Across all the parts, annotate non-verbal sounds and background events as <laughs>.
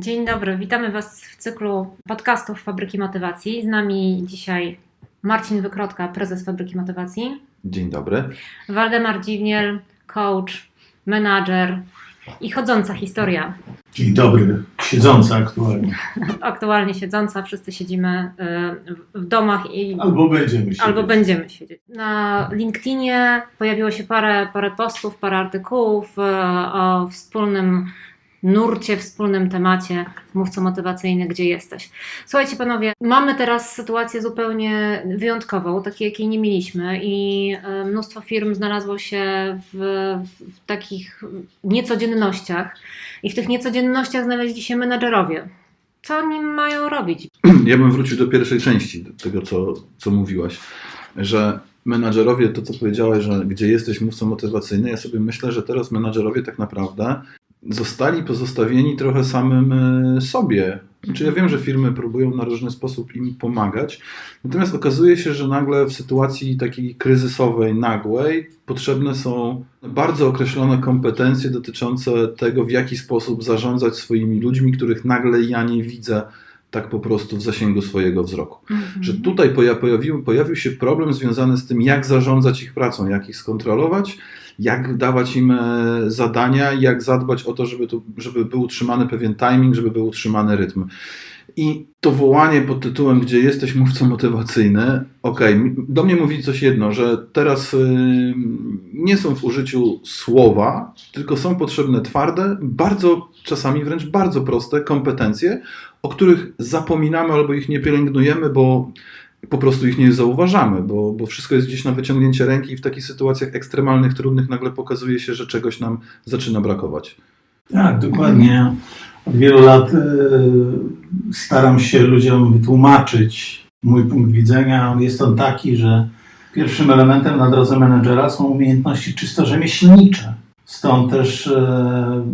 Dzień dobry, witamy Was w cyklu podcastów Fabryki Motywacji. Z nami dzisiaj Marcin Wykrotka, prezes Fabryki Motywacji, Dzień dobry. Waldemar Dziwniel, coach, menadżer i chodząca historia. Dzień dobry, siedząca aktualnie. <laughs> Aktualnie siedząca, wszyscy siedzimy y, w domach i Albo będziemy siedzieć. albo będziemy siedzieć. Na LinkedInie pojawiło się parę, parę postów, parę artykułów y, o wspólnym nurcie, wspólnym temacie mówco motywacyjny, gdzie jesteś. Słuchajcie panowie, mamy teraz sytuację zupełnie wyjątkową, takiej jakiej nie mieliśmy i y, mnóstwo firm znalazło się w, w takich niecodziennościach i w tych niecodziennościach znaleźli się menadżerowie. Co oni mają robić? <clears throat> Ja bym wrócił do pierwszej części tego, co, co mówiłaś, że menadżerowie, to co powiedziałeś, że gdzie jesteś mówcą motywacyjny, ja sobie myślę, że teraz menadżerowie tak naprawdę zostali pozostawieni trochę samym e, sobie. Znaczy ja wiem, że firmy próbują na różny sposób im pomagać, natomiast okazuje się, że nagle w sytuacji takiej kryzysowej, nagłej, potrzebne są bardzo określone kompetencje dotyczące tego, w jaki sposób zarządzać swoimi ludźmi, których nagle ja nie widzę tak po prostu w zasięgu swojego wzroku. Że tutaj poja- pojawił, pojawił się problem związany z tym, jak zarządzać ich pracą, jak ich skontrolować, jak dawać im e, zadania, jak zadbać o to, żeby, tu, żeby był utrzymany pewien timing, żeby był utrzymany rytm. I to wołanie pod tytułem, gdzie jesteś mówcą motywacyjny, okej, m- do mnie mówi coś jedno, że teraz y, nie są w użyciu słowa, tylko są potrzebne twarde, bardzo, czasami wręcz bardzo proste kompetencje, o których zapominamy albo ich nie pielęgnujemy, bo po prostu ich nie zauważamy, bo, bo wszystko jest gdzieś na wyciągnięcie ręki i w takich sytuacjach ekstremalnych, trudnych nagle pokazuje się, że czegoś nam zaczyna brakować. Tak, dokładnie. Od wielu lat e, staram się ludziom wytłumaczyć mój punkt widzenia. Jest on taki, że pierwszym elementem na drodze menedżera są umiejętności czysto rzemieślnicze. Stąd też e,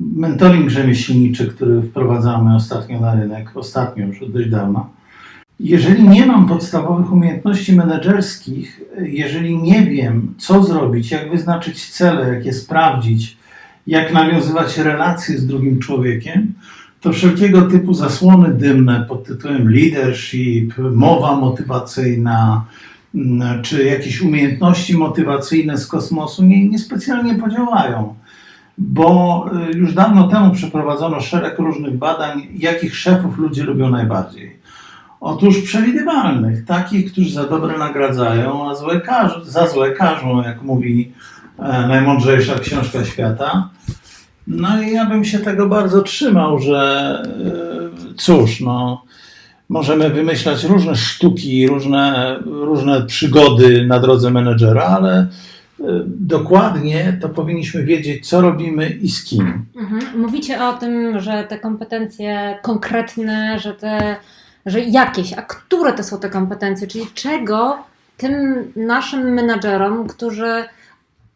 mentoring rzemieślniczy, który wprowadzamy ostatnio na rynek, ostatnio już od dość dawna. Jeżeli nie mam podstawowych umiejętności menedżerskich, jeżeli nie wiem, co zrobić, jak wyznaczyć cele, jak je sprawdzić, jak nawiązywać relacje z drugim człowiekiem, to wszelkiego typu zasłony dymne pod tytułem leadership, mowa motywacyjna, mm, czy jakieś umiejętności motywacyjne z kosmosu nie, niespecjalnie podziałają. Bo y, już dawno temu przeprowadzono szereg różnych badań, jakich szefów ludzie lubią najbardziej. Otóż przewidywalnych, takich, którzy za dobre nagradzają, a złe za złe karzą, jak mówi najmądrzejsza książka świata. No i ja bym się tego bardzo trzymał, że e, cóż, no, możemy wymyślać różne sztuki, różne, różne przygody na drodze menedżera, ale e, dokładnie to powinniśmy wiedzieć, co robimy i z kim. Mhm. Mówicie o tym, że te kompetencje konkretne, że te, że jakieś, a które to są te kompetencje, czyli czego tym naszym menadżerom, którzy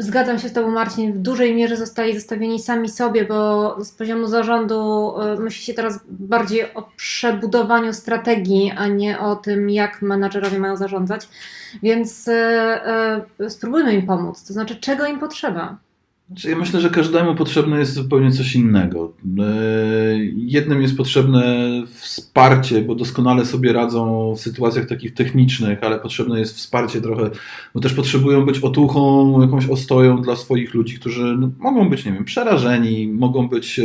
zgadzam się z Tobą Marcin, w dużej mierze zostali zostawieni sami sobie, bo z poziomu zarządu y, myśli się teraz bardziej o przebudowaniu strategii, a nie o tym, jak menadżerowie mają zarządzać, więc y, y, spróbujmy im pomóc, to znaczy czego im potrzeba. Znaczy, Ja myślę, że każdemu potrzebne jest zupełnie coś innego. E, Jednym jest potrzebne wsparcie, bo doskonale sobie radzą w sytuacjach takich technicznych, ale potrzebne jest wsparcie trochę, bo też potrzebują być otuchą, jakąś ostoją dla swoich ludzi, którzy no, mogą być, nie wiem, przerażeni, mogą być e,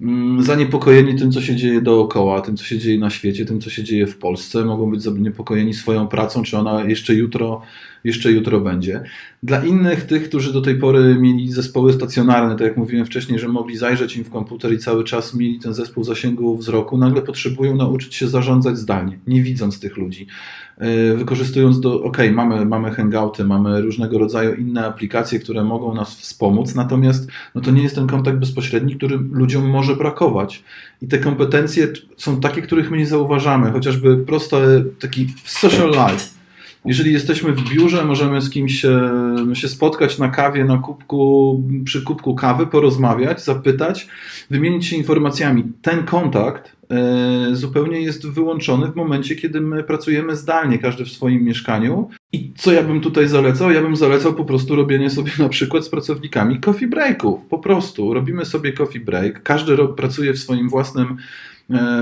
mm, zaniepokojeni tym, co się dzieje dookoła, tym, co się dzieje na świecie, tym, co się dzieje w Polsce, mogą być zaniepokojeni swoją pracą, czy ona jeszcze jutro, jeszcze jutro będzie. Dla innych, tych, którzy do tej pory mieli zespoły stacjonarne, tak jak mówiłem wcześniej, że mogli zajrzeć im w komputer i cały czas mieli ten zespół zasięgu wzroku, nagle potrzebują nauczyć się zarządzać zdalnie, nie widząc tych ludzi. Yy, Wykorzystując do, ok, mamy, mamy hangouty, mamy różnego rodzaju inne aplikacje, które mogą nas wspomóc, natomiast no to nie jest ten kontakt bezpośredni, który ludziom może brakować. I te kompetencje są takie, których my nie zauważamy, chociażby prosty taki social life. Jeżeli jesteśmy w biurze, możemy z kimś e, się spotkać na kawie, na kubku, przy kubku kawy, porozmawiać, zapytać, wymienić się informacjami. Ten kontakt e, zupełnie jest wyłączony w momencie, kiedy my pracujemy zdalnie, każdy w swoim mieszkaniu. I co ja bym tutaj zalecał? Ja bym zalecał po prostu robienie sobie na przykład z pracownikami coffee breaków. Po prostu robimy sobie coffee break. Każdy pracuje w swoim własnym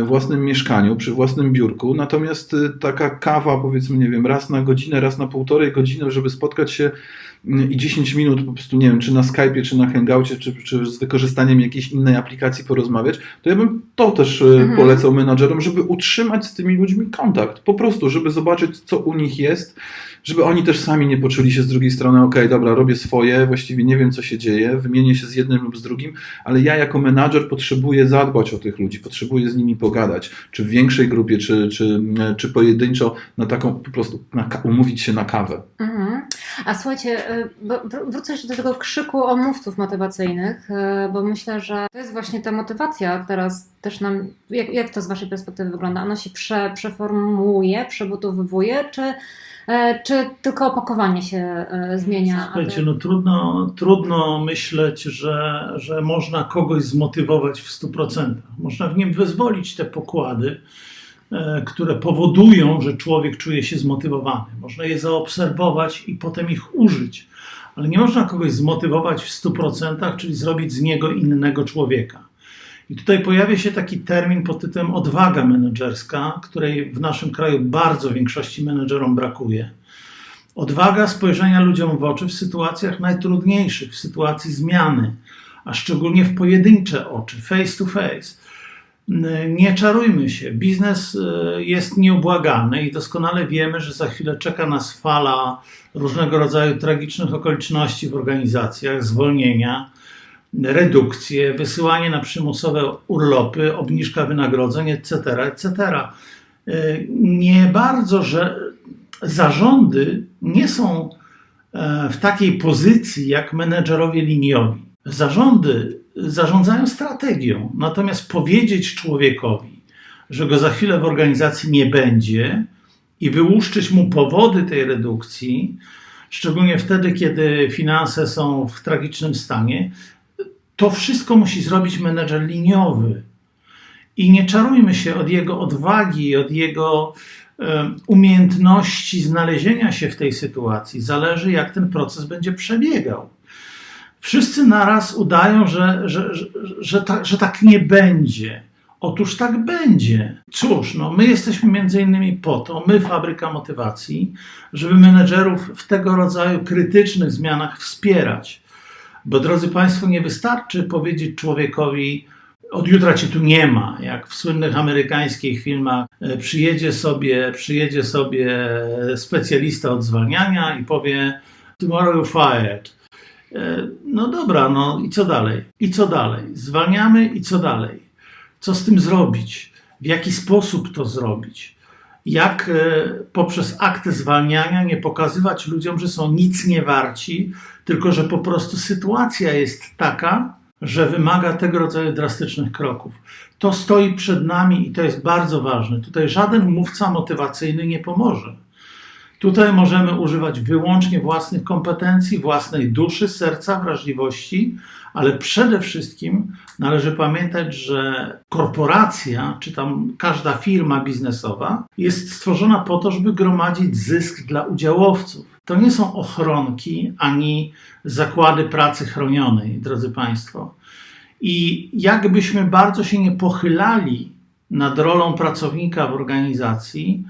własnym mieszkaniu, przy własnym biurku, natomiast e, taka kawa, powiedzmy, nie wiem, raz na godzinę, raz na półtorej godziny, żeby spotkać się mm, i 10 minut po prostu, nie wiem, czy na Skype'ie, czy na Hangoucie, czy, czy z wykorzystaniem jakiejś innej aplikacji porozmawiać, to ja bym to też e, Mhm. polecał menadżerom, żeby utrzymać z tymi ludźmi kontakt, po prostu, żeby zobaczyć, co u nich jest, żeby oni też sami nie poczuli się z drugiej strony, okej, dobra, robię swoje, właściwie nie wiem, co się dzieje, wymienię się z jednym lub z drugim, ale ja jako menadżer potrzebuję zadbać o tych ludzi, potrzebuję z nimi pogadać, czy w większej grupie, czy, czy, czy pojedynczo, na taką po prostu na, umówić się na kawę. Mhm. A słuchajcie, y, wrócę jeszcze do tego krzyku o mówców motywacyjnych, y, bo myślę, że to jest właśnie ta motywacja teraz też nam, jak, jak to z Waszej perspektywy wygląda? Ona się prze, przeformułuje, przebudowywuje, czy, czy tylko opakowanie się e, zmienia? Słuchajcie, te- no trudno, trudno myśleć, że, że można kogoś zmotywować w 100%. Można w nim wyzwolić te pokłady, e, które powodują, że człowiek czuje się zmotywowany. Można je zaobserwować i potem ich użyć. Ale nie można kogoś zmotywować w 100%, czyli zrobić z niego innego człowieka. I tutaj pojawia się taki termin pod tytułem odwaga menedżerska, której w naszym kraju bardzo większości menedżerom brakuje. Odwaga spojrzenia ludziom w oczy w sytuacjach najtrudniejszych, w sytuacji zmiany, a szczególnie w pojedyncze oczy, face to face. Nie czarujmy się, biznes y, jest nieubłagany i doskonale wiemy, że za chwilę czeka nas fala różnego rodzaju tragicznych okoliczności w organizacjach, zwolnienia, redukcje, wysyłanie na przymusowe urlopy, obniżka wynagrodzeń, etc., etc. Y, Nie bardzo, że zarządy nie są e, w takiej pozycji jak menedżerowie liniowi. Zarządy zarządzają strategią, natomiast powiedzieć człowiekowi, że go za chwilę w organizacji nie będzie i wyłuszczyć mu powody tej redukcji, szczególnie wtedy, kiedy finanse są w tragicznym stanie, to wszystko musi zrobić menedżer liniowy. I nie czarujmy się od jego odwagi, od jego umiejętności znalezienia się w tej sytuacji. Zależy, jak ten proces będzie przebiegał. Wszyscy naraz udają, że, że, że, że, tak, że tak nie będzie. Otóż tak będzie. Cóż, no, my jesteśmy między innymi po to, my, Fabryka Motywacji, żeby menedżerów w tego rodzaju krytycznych zmianach wspierać. Bo drodzy Państwo, nie wystarczy powiedzieć człowiekowi, od jutra cię tu nie ma, jak w słynnych amerykańskich filmach e, przyjedzie sobie, przyjedzie sobie specjalista od zwalniania i powie tomorrow you're fired. E, No dobra, no i co dalej? I co dalej? Zwalniamy i co dalej? Co z tym zrobić? W jaki sposób to zrobić? Jak e, poprzez akty zwalniania nie pokazywać ludziom, że są nic nie warci, tylko że po prostu sytuacja jest taka, że wymaga tego rodzaju drastycznych kroków. To stoi przed nami i to jest bardzo ważne. Tutaj żaden mówca motywacyjny nie pomoże. Tutaj możemy używać wyłącznie własnych kompetencji, własnej duszy, serca, wrażliwości, ale przede wszystkim należy pamiętać, że korporacja, czy tam każda firma biznesowa jest stworzona po to, żeby gromadzić zysk dla udziałowców. To nie są ochronki ani zakłady pracy chronionej, drodzy Państwo. I jakbyśmy bardzo się nie pochylali nad rolą pracownika w organizacji,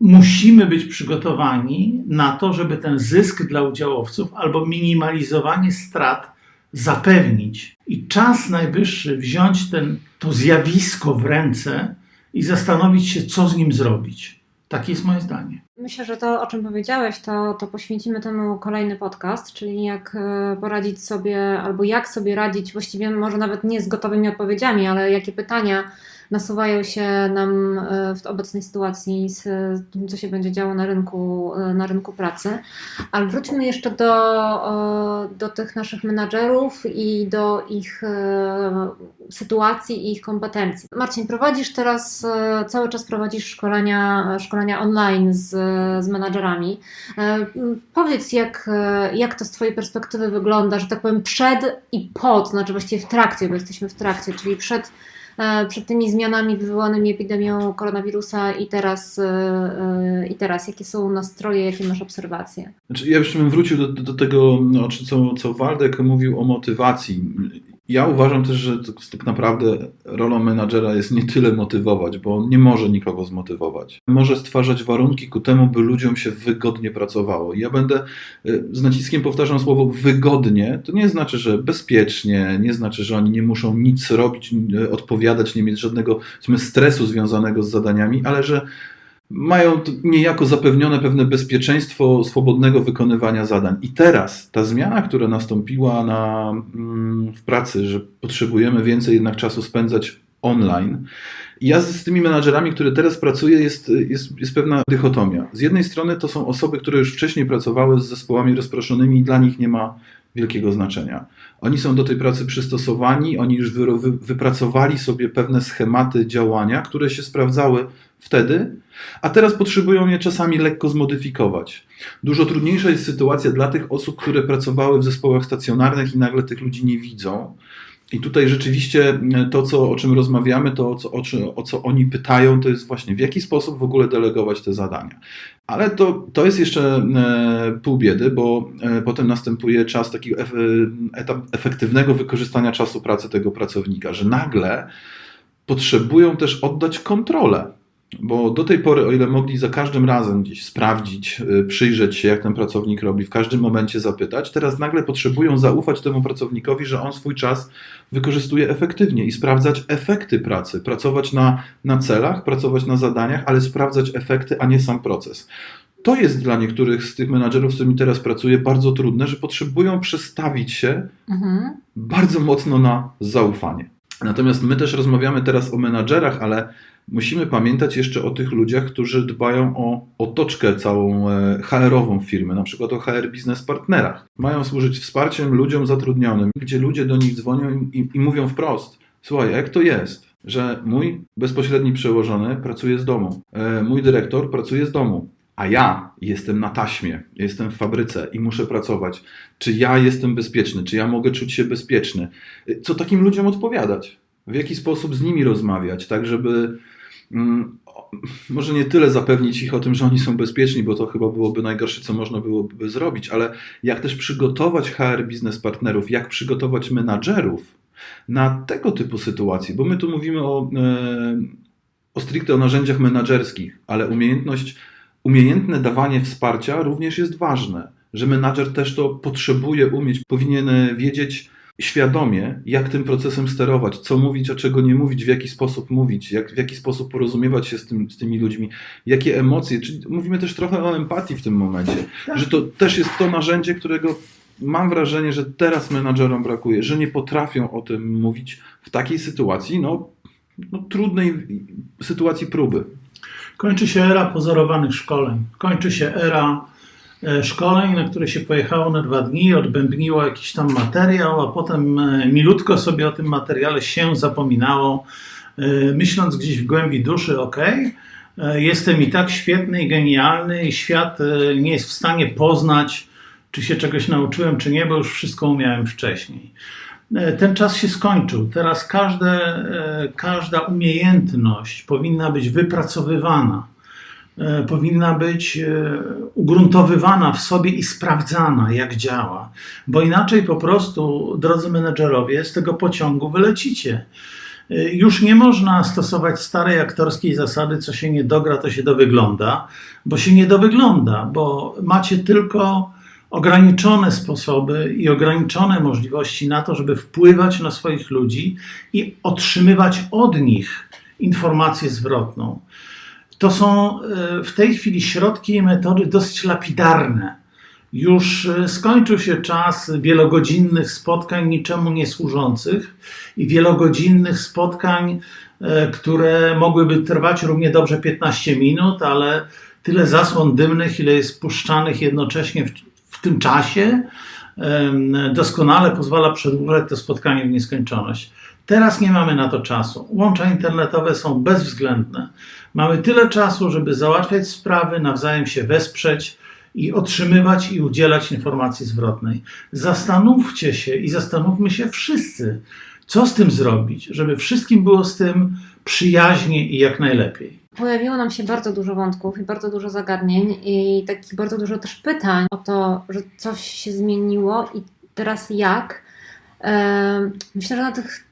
musimy być przygotowani na to, żeby ten zysk dla udziałowców albo minimalizowanie strat zapewnić. I czas najwyższy wziąć ten, to zjawisko w ręce i zastanowić się, co z nim zrobić. Takie jest moje zdanie. Myślę, że to, o czym powiedziałeś, to, to poświęcimy temu kolejny podcast, czyli jak e, poradzić sobie, albo jak sobie radzić, właściwie może nawet nie z gotowymi odpowiedziami, ale jakie pytania nasuwają się nam e, w obecnej sytuacji z tym, co się będzie działo na rynku, e, na rynku pracy. Ale wróćmy jeszcze do, do tych naszych menadżerów i do ich e, sytuacji i ich kompetencji. Marcin, prowadzisz teraz, cały czas prowadzisz szkolenia, szkolenia online z, z menadżerami. Powiedz, jak, jak to z Twojej perspektywy wygląda, że tak powiem, przed i po, to znaczy właściwie w trakcie, bo jesteśmy w trakcie, czyli przed przed tymi zmianami wywołanymi epidemią koronawirusa i teraz, e, e, i teraz jakie są nastroje, jakie masz obserwacje? Znaczy, ja jeszcze bym wrócił do, do tego, no, co, co Waldek mówił o motywacji. Ja uważam też, że tak naprawdę rolą menadżera jest nie tyle motywować, bo on nie może nikogo zmotywować. Może stwarzać warunki ku temu, by ludziom się wygodnie pracowało. I ja będę y, z naciskiem powtarzam słowo wygodnie. To nie znaczy, że bezpiecznie, nie znaczy, że oni nie muszą nic robić, y, odpowiadać, nie mieć żadnego stresu związanego z zadaniami, ale że mają niejako zapewnione pewne bezpieczeństwo swobodnego wykonywania zadań. I teraz ta zmiana, która nastąpiła na, mm, w pracy, że potrzebujemy więcej jednak czasu spędzać online. Ja z tymi menadżerami, które teraz pracuję, jest, jest, jest pewna dychotomia. Z jednej strony to są osoby, które już wcześniej pracowały z zespołami rozproszonymi i dla nich nie ma wielkiego znaczenia. Oni są do tej pracy przystosowani, oni już wy, wy, wypracowali sobie pewne schematy działania, które się sprawdzały wtedy, a teraz potrzebują je czasami lekko zmodyfikować. Dużo trudniejsza jest sytuacja dla tych osób, które pracowały w zespołach stacjonarnych i nagle tych ludzi nie widzą. I tutaj rzeczywiście to, co, o czym rozmawiamy, to co, o, czy, o co oni pytają, to jest właśnie w jaki sposób w ogóle delegować te zadania. Ale to, to jest jeszcze e, pół biedy, bo e, potem następuje czas takiego etap efektywnego wykorzystania czasu pracy tego pracownika, że nagle potrzebują też oddać kontrolę. Bo do tej pory, o ile mogli za każdym razem gdzieś sprawdzić, przyjrzeć się, jak ten pracownik robi, w każdym momencie zapytać, teraz nagle potrzebują zaufać temu pracownikowi, że on swój czas wykorzystuje efektywnie i sprawdzać efekty pracy, pracować na, na celach, pracować na zadaniach, ale sprawdzać efekty, a nie sam proces. To jest dla niektórych z tych menadżerów, z którymi teraz pracuję, bardzo trudne, że potrzebują przestawić się mhm. bardzo mocno na zaufanie. Natomiast my też rozmawiamy teraz o menadżerach, ale musimy pamiętać jeszcze o tych ludziach, którzy dbają o otoczkę całą HR-ową firmy, na przykład o HR biznes partnerach. Mają służyć wsparciem ludziom zatrudnionym, gdzie ludzie do nich dzwonią i, i mówią wprost: Słuchaj, jak to jest, że mój bezpośredni przełożony pracuje z domu, mój dyrektor pracuje z domu, a ja jestem na taśmie, jestem w fabryce i muszę pracować. Czy ja jestem bezpieczny? Czy ja mogę czuć się bezpieczny? Co takim ludziom odpowiadać? W jaki sposób z nimi rozmawiać, tak żeby może nie tyle zapewnić ich o tym, że oni są bezpieczni, bo to chyba byłoby najgorsze, co można byłoby zrobić, ale jak też przygotować HR biznes partnerów, jak przygotować menadżerów na tego typu sytuacje, bo my tu mówimy o, e, o stricte o narzędziach menadżerskich, ale umiejętność umiejętne dawanie wsparcia również jest ważne, że menadżer też to potrzebuje umieć, powinien wiedzieć świadomie, jak tym procesem sterować, co mówić, a czego nie mówić, w jaki sposób mówić, jak, w jaki sposób porozumiewać się z, tym, z tymi ludźmi, jakie emocje, czyli mówimy też trochę o empatii w tym momencie, tak. że to też jest to narzędzie, którego mam wrażenie, że teraz menadżerom brakuje, że nie potrafią o tym mówić w takiej sytuacji, no, no trudnej sytuacji próby. Kończy się era pozorowanych szkoleń. Kończy się era szkoleń, na które się pojechało na dwa dni, odbębniło jakiś tam materiał, a potem e, milutko sobie o tym materiale się zapominało, e, myśląc gdzieś w głębi duszy, ok, jestem i tak świetny i genialny i świat nie jest w stanie poznać, czy się czegoś nauczyłem, czy nie, bo już wszystko umiałem wcześniej. E, ten czas się skończył. Teraz każde, e, każda umiejętność powinna być wypracowywana, e, powinna być ugruntowywana w sobie i sprawdzana, jak działa, bo inaczej po prostu, drodzy menedżerowie, z tego pociągu wylecicie. Już nie można stosować starej aktorskiej zasady, co się nie dogra, to się dowygląda, bo się nie dowygląda, bo macie tylko ograniczone sposoby i ograniczone możliwości na to, żeby wpływać na swoich ludzi i otrzymywać od nich informację zwrotną. To są e, w tej chwili środki i metody dosyć lapidarne. Już e, skończył się czas wielogodzinnych spotkań niczemu nie służących i wielogodzinnych spotkań, e, które mogłyby trwać równie dobrze 15 minut, ale tyle zasłon dymnych, ile jest puszczanych jednocześnie w w tym czasie doskonale pozwala przedłużać to spotkanie w nieskończoność. Teraz nie mamy na to czasu. Łącza internetowe są bezwzględne. Mamy tyle czasu, żeby załatwiać sprawy, nawzajem się wesprzeć i otrzymywać i udzielać informacji zwrotnej. Zastanówcie się i zastanówmy się wszyscy, Co z tym zrobić, żeby wszystkim było z tym przyjaźnie i jak najlepiej? Pojawiło nam się bardzo dużo wątków i bardzo dużo zagadnień i takich bardzo dużo też pytań o to, że coś się zmieniło i teraz jak. Myślę, że na, tych,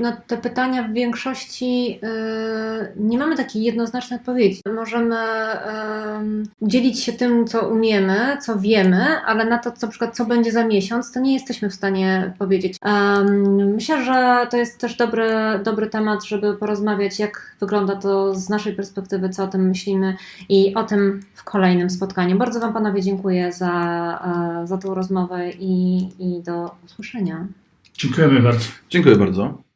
na te pytania w większości e, nie mamy takiej jednoznacznej odpowiedzi. Możemy em, dzielić się tym, co umiemy, co wiemy, ale na to, co, na przykład, co będzie za miesiąc, to nie jesteśmy w stanie powiedzieć. Em, Myślę, że to jest też dobry, dobry temat, żeby porozmawiać, jak wygląda to z naszej perspektywy, co o tym myślimy i o tym w kolejnym spotkaniu. Bardzo Wam panowie dziękuję za, za tą rozmowę i, i do usłyszenia. Dziękujemy bardzo. Dziękuję bardzo.